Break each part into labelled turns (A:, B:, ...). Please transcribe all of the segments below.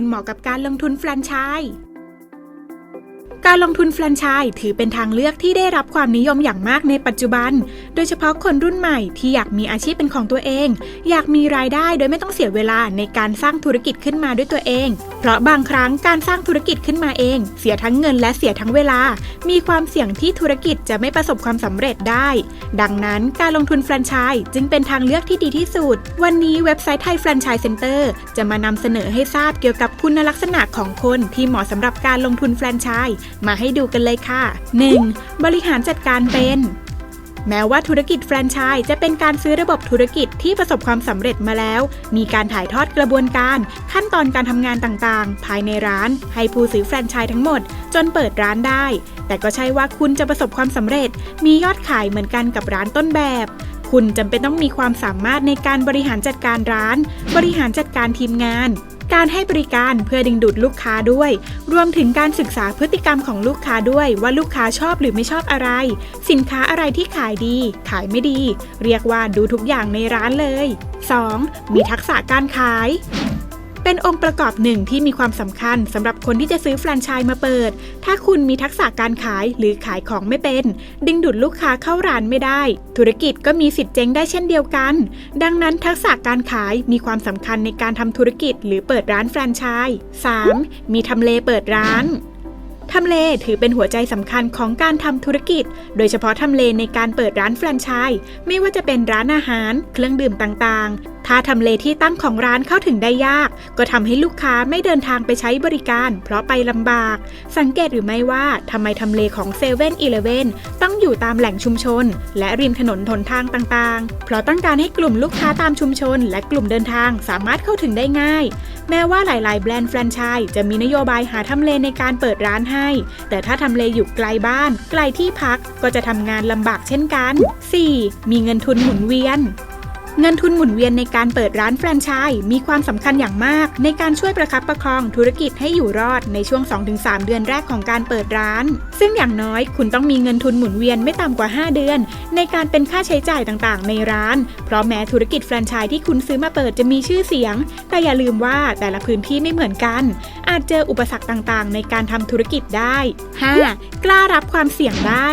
A: คุณเหมาะกับการลงทุนแฟรนไชส์ การลงทุนแฟรนไชส์ถือเป็นทางเลือกที่ได้รับความนิยมอย่างมากในปัจจุบัน โดยเฉพาะคนรุ่นใหม่ที่อยากมีอาชีพเป็นของตัวเอง อยากมีรายได้โดยไม่ต้องเสียเวลาในการสร้างธุรกิจขึ้นมาด้วยตัวเอง เพราะบางครั้งการสร้างธุรกิจขึ้นมาเอง เสียทั้งเงินและเสียทั้งเวลา มีความเสี่ยงที่ธุรกิจจะไม่ประสบความสำเร็จได้ ดังนั้นการลงทุนแฟรนไชส์จึงเป็นทางเลือกที่ดีที่สุด วันนี้เว็บไซต์ไทยแฟรนไชส์เซ็นเตอร์จะมานำเสนอให้ทราบเกี่ยวกับคุณลักษณะของคนที่เหมาะสำหรับการลงทุนแฟรนไชส์มาให้ดูกันเลยค่ะ 1. บริหารจัดการเป็น แม้ว่าธุรกิจแฟรนไชส์จะเป็นการซื้อระบบธุรกิจที่ประสบความสำเร็จมาแล้ว มีการถ่ายทอดกระบวนการ ขั้นตอนการทำงานต่างๆ ภายในร้าน ให้ผู้ซื้อแฟรนไชส์ทั้งหมด จนเปิดร้านได้ แต่ก็ใช่ว่าคุณจะประสบความสำเร็จ มียอดขายเหมือนกันกับร้านต้นแบบคุณจำเป็นต้องมีความสามารถในการบริหารจัดการร้าน บริหารจัดการทีมงาน การให้บริการเพื่อดึงดูดลูกค้าด้วย รวมถึงการศึกษาพฤติกรรมของลูกค้าด้วยว่าลูกค้าชอบหรือไม่ชอบอะไร สินค้าอะไรที่ขายดี ขายไม่ดี เรียกว่าดูทุกอย่างในร้านเลย 2. มีทักษะการขาย เป็นองค์ประกอบหนึ่งที่มีความสำคัญสำหรับคนที่จะซื้อแฟรนไชส์มาเปิด ถ้าคุณมีทักษะการขายหรือขายของไม่เป็น ดึงดูดลูกค้าเข้าร้านไม่ได้ ธุรกิจก็มีสิทธิ์เจ๊งได้เช่นเดียวกัน ดังนั้นทักษะการขายมีความสำคัญในการทำธุรกิจหรือเปิดร้านแฟรนไชส์ 3. มีทำเลเปิดร้าน ทำเลถือเป็นหัวใจสำคัญของการทำธุรกิจ โดยเฉพาะทำเลในการเปิดร้านแฟรนไชส์ไม่ว่าจะเป็นร้านอาหาร เครื่องดื่มต่างๆ ถ้าทำเลที่ตั้งของร้านเข้าถึงได้ยาก ก็ทำให้ลูกค้าไม่เดินทางไปใช้บริการ เพราะไปลำบาก สังเกตหรือไม่ว่าทำไมทำเลของ7 e เ e ่ e อเต้องอยู่ตามแหล่งชุมชน และริมถนนทนทางต่างๆ เพราะต้องการให้กลุ่มลูกค้าตามชุมชน และกลุ่มเดินทางสามารถเข้าถึงได้ง่าย แม้ว่าหลายๆ แบรนด์แฟรนไชส์จะมีนโยบายหาทำเลในการเปิดร้านให้ แต่ถ้าทำเลอยู่ไกลบ้าน ไกลที่พักก็จะทำงานลำบากเช่นกัน 4. มีเงินทุนหมุนเวียน เงินทุนหมุนเวียนในการเปิดร้านแฟรนไชส์มีความสำคัญอย่างมาก ในการช่วยประคับประคองธุรกิจให้อยู่รอดในช่วง 2-3 เดือนแรกของการเปิดร้าน ซึ่งอย่างน้อยคุณต้องมีเงินทุนหมุนเวียนไม่ต่ำกว่า 5 เดือน ในการเป็นค่าใช้จ่ายต่างๆ ในร้าน เพราะแม้ธุรกิจแฟรนไชส์ที่คุณซื้อมาเปิดจะมีชื่อเสียง แต่อย่าลืมว่าแต่ละพื้นที่ไม่เหมือนกัน อาจเจออุปสรรคต่างๆ ในการทำธุรกิจได้ 5. กล้ารับความเสี่ยงได้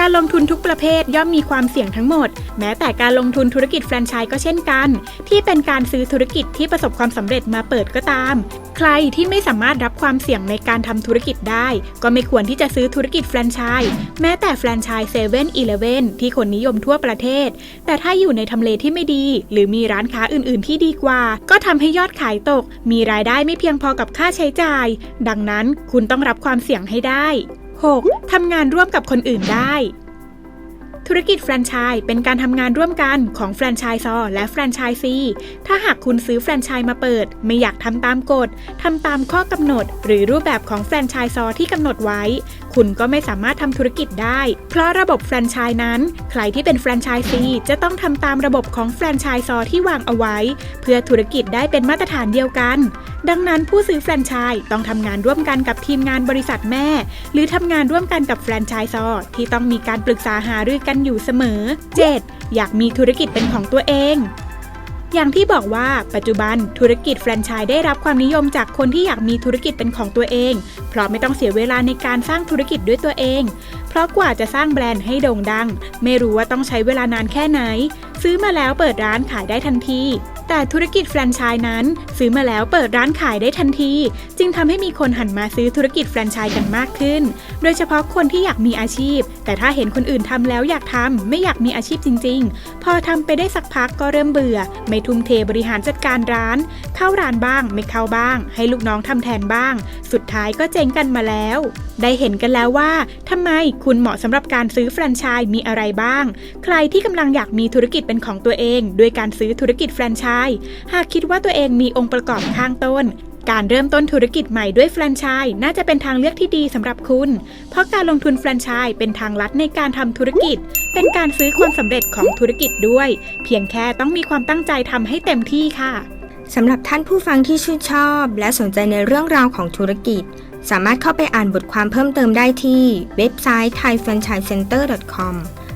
A: การลงทุนทุกประเภทย่อมมีความเสี่ยงทั้งหมด แม้แต่การลงทุนธุรกิจแฟรนไชส์ก็เช่นกัน ที่เป็นการซื้อธุรกิจที่ประสบความสำเร็จมาเปิดก็ตาม ใครที่ไม่สามารถรับความเสี่ยงในการทำธุรกิจได้ ก็ไม่ควรที่จะซื้อธุรกิจแฟรนไชส์แม้แต่แฟรนไชส์เซเว่นอีเลฟเว่นที่คนนิยมทั่วประเทศ แต่ถ้าอยู่ในทำเลที่ไม่ดี หรือมีร้านค้าอื่น ๆ ที่ดีกว่า ก็ทำให้ยอดขายตก มีรายได้ไม่เพียงพอกับค่าใช้จ่าย ดังนั้นคุณต้องรับความเสี่ยงให้ได้ 6. ทำงานร่วมกับคนอื่นได้ ธุรกิจแฟรนไชส์เป็นการทำงานร่วมกันของแฟรนไชส์ซอและแฟรนไชส์ซีถ้าหากคุณซื้อแฟรนไชส์มาเปิด ไม่อยากทำตามกฎทำตามข้อกำหนด หรือรูปแบบของแฟรนไชส์ซอที่กำหนดไว้คุณก็ไม่สามารถทำธุรกิจได้ เพราะระบบแฟรนไชส์นั้น ใครที่เป็นแฟรนไชส์ซีจะต้องทำตามระบบของแฟรนไชส์ซอที่วางเอาไว้ เพื่อธุรกิจได้เป็นมาตรฐานเดียวกัน ดังนั้นผู้ซื้อแฟรนไชส์ต้องทำงานร่วมกันกับทีมงานบริษัทแม่ หรือทำงานร่วมกันกับแฟรนไชส์ซอที่ต้องมีการปรึกษาหารือกันอยู่เสมอ 7. อยากมีธุรกิจเป็นของตัวเอง อย่างที่บอกว่าปัจจุบันธุรกิจแฟรนไชส์ได้รับความนิยมจากคนที่อยากมีธุรกิจเป็นของตัวเอง เพราะไม่ต้องเสียเวลาในการสร้างธุรกิจด้วยตัวเอง เพราะกว่าจะสร้างแบรนด์ให้โด่งดัง ไม่รู้ว่าต้องใช้เวลานานแค่ไหน ซื้อมาแล้วเปิดร้านขายได้ทันที แต่ธุรกิจแฟรนไชส์นั้น ซื้อมาแล้วเปิดร้านขายได้ทันที จึงทำให้มีคนหันมาซื้อธุรกิจแฟรนไชส์กันมากขึ้น โดยเฉพาะคนที่อยากมีอาชีพ แต่ถ้าเห็นคนอื่นทำแล้วอยากทำไม่อยากมีอาชีพจริง ๆ พอทำไปได้สักพักก็เริ่มเบื่อ ไม่ทุ่มเทบริหารจัดการร้าน เข้าร้านบ้าง ไม่เข้าบ้าง ให้ลูกน้องทำแทนบ้าง สุดท้ายก็เจ๊งกันมาแล้ว ได้เห็นกันแล้วว่าทำไมคุณเหมาะสำหรับการซื้อแฟรนไชส์มีอะไรบ้าง ใครที่กำลังอยากมีธุรกิจเป็นของตัวเอง ด้วยการซื้อธุรกิจแฟรนไชส์หากคิดว่าตัวเองมีองค์ประกอบข้างต้น การเริ่มต้นธุรกิจใหม่ด้วยแฟรนไชส์น่าจะเป็นทางเลือกที่ดีสำหรับคุณ เพราะการลงทุนแฟรนไชส์เป็นทางลัดในการทำธุรกิจ เป็นการซื้อความสำเร็จของธุรกิจด้วย เพียงแค่ต้องมีความตั้งใจทำให้เต็มที่ค่ะ
B: สำหรับท่านผู้ฟังที่ชื่นชอบ และสนใจในเรื่องราวของธุรกิจ สามารถเข้าไปอ่านบทความเพิ่มเติมได้ที่เว็บไซต์ thaifranchisecenter.com